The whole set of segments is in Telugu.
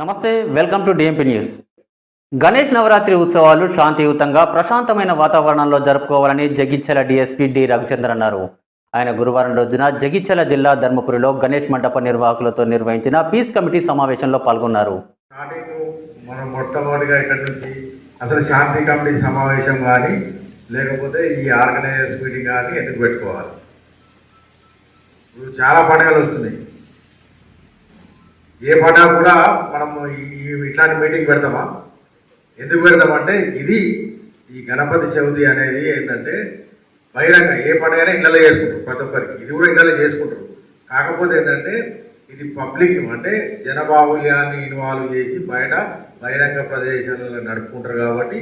నమస్తే welcome to DMP news Ganesh Navaratri ఉత్సవాలు శాంతియుతంగా ప్రశాంతమైన వాతావరణంలో జరుపుకోవాలని జగిత్యాల డిఎస్పీ డి రవిచంద్ర అన్నారు. ఆయన గురువారం రోజున జగిత్యాల జిల్లా ధర్మపురిలో గణేష్ మండప నిర్వాహకులతో నిర్వహించిన పీస్ కమిటీ సమావేశంలో పాల్గొన్నారు. మనం మొట్టమొదటిగా ఇక్కడ నుంచి అసలు శాంతి కమిటీ సమావేశం కానీ లేకపోతే ఈ ఆర్గనైజర్స్ మీటింగ్ కానీ ఎందుకు పెట్టుకోవాలి? ఇప్పుడు చాలా పండుగలు వస్తున్నాయి. ఏ పండుగ కూడా మనం ఇట్లాంటి మీటింగ్ పెడతామా? ఎందుకు పెడతామంటే ఇది ఈ గణపతి చవితి అనేది ఏంటంటే బహిరంగ ఏ పండుగైనా ఇళ్ళలో చేసుకుంటారు ప్రతి ఒక్కరికి. ఇది కూడా ఇళ్ళలో చేసుకుంటారు. కాకపోతే ఏంటంటే ఇది పబ్లిక్ అంటే జనబాహుల్యాన్ని ఇన్వాల్వ్ చేసి బయట బహిరంగ ప్రదేశాలలో నడుపుకుంటారు కాబట్టి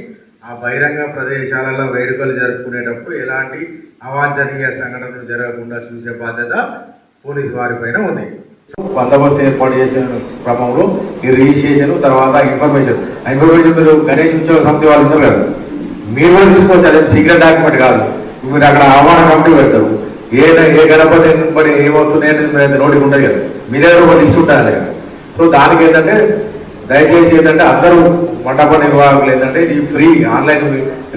ఆ బహిరంగ ప్రదేశాలలో వేడుకలు జరుపుకునేటప్పుడు ఎలాంటి అవాంఛనీయ సంఘటనలు జరగకుండా చూసే బాధ్యత పోలీసు వారి పైన ఉంది. బందోబస్తు ఏర్పాటు చేసిన క్రమంలో ఈ రిజిస్ట్రేషన్ తర్వాత ఇన్ఫర్మేషన్. ఇన్ఫర్మేషన్ మీరు గణేష్ ఉత్సవ సమితి వాళ్ళు ఉన్నారు కదా మీరు కూడా తీసుకోవచ్చు. అదే సీక్రెట్ డాక్యుమెంట్ కాదు. మీరు అక్కడ ఆహ్వాన కమిటీ పెడతారు. ఏ ఏ గణపతి మరి ఏమవుతున్నాయని నోటికి ఉండదు కదా. మీ దగ్గర ఒక లిస్ట్ ఉంటుంది కదా సో దానికి ఏంటంటే దయచేసి ఏంటంటే అందరూ మండప నిర్వాహకులు ఏంటంటే ఇది ఫ్రీ ఆన్లైన్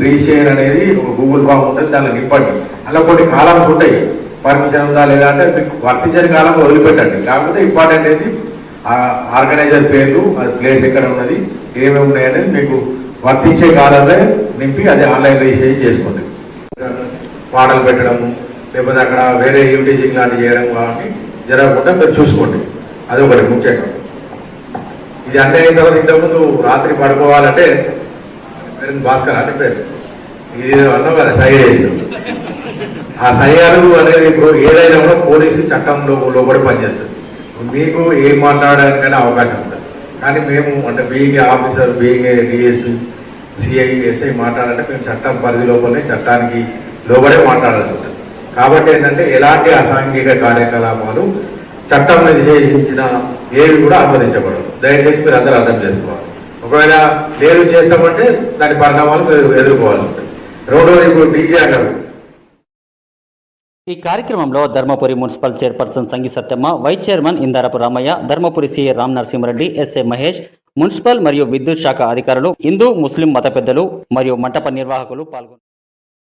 రిజిస్ట్రేషన్ అనేది గూగుల్ ఫామ్ ఉంటుంది దానిలో నింపండి. అలా కొన్ని కాలాలు ఉంటాయి. పర్మిషన్ ఉందా లేదా అంటే మీకు వర్తించని కాలంలో వదిలిపెట్టండి. కాకపోతే ఇంపార్టెంట్ ఏంటి? ఆ ఆర్గనైజర్ పేర్లు అది ప్లేస్ ఎక్కడ ఉన్నది ఏమేమి ఉన్నాయి అనేది మీకు వర్తించే కాలంలో నింపి అది ఆన్లైన్ రిజిస్ట్రేషన్ చేసుకోండి. పాటలు పెట్టడము లేకపోతే అక్కడ వేరే ఈవిటీజింగ్ లాంటివి చేయడం కానీ జరగకుండా మీరు చూసుకోండి. అది ఒకటి ముఖ్యంగా. ఇది అన్నీ అయిన తర్వాత ఇంతకుముందు రాత్రి పడుకోవాలంటే భాస్కర్ అంటే పేరు. ఇది అన్నావు కదా సైడ్ చేసి ఆ సయ్యాలు అనేది ఇప్పుడు ఏదైనా కూడా పోలీసు చట్టంలో లోబడి పనిచేస్తుంది మీకు ఏం మాట్లాడడానికైనా అవకాశం ఉంటుంది. కానీ మేము అంటే being officer being DSP CI SI మాట్లాడాలంటే మేము చట్టం పరిధి లోపలనే చట్టానికి లోబడే మాట్లాడాల్సి ఉంటుంది. కాబట్టి ఏంటంటే ఎలాంటి అసాంఘిక కార్యకలాపాలు చట్టం నిషేధించిన ఏవి కూడా అనుమతించబడవు దయచేసి మీరు అందరూ అర్థం చేసుకోవాలి. ఒకవేళ లేదు చేస్తామంటే దాని పరిణామాలు మీరు ఎదుర్కోవాల్సి ఉంటుంది. రెండోది ఇప్పుడు డీజే అంటారు ఈ కార్యక్రమంలో Dharmapuri municipal chairperson Sangi Satyamma vice chairman Indarapu Ramaiah Dharmapuri CA Ram Narasimhareddy SA Mahesh municipal మరియు విద్యుత్ శాఖ అధికారులు హిందూ ముస్లిం మత పెద్దలు మరియు మంటప నిర్వాహకులు పాల్గొన్నారు.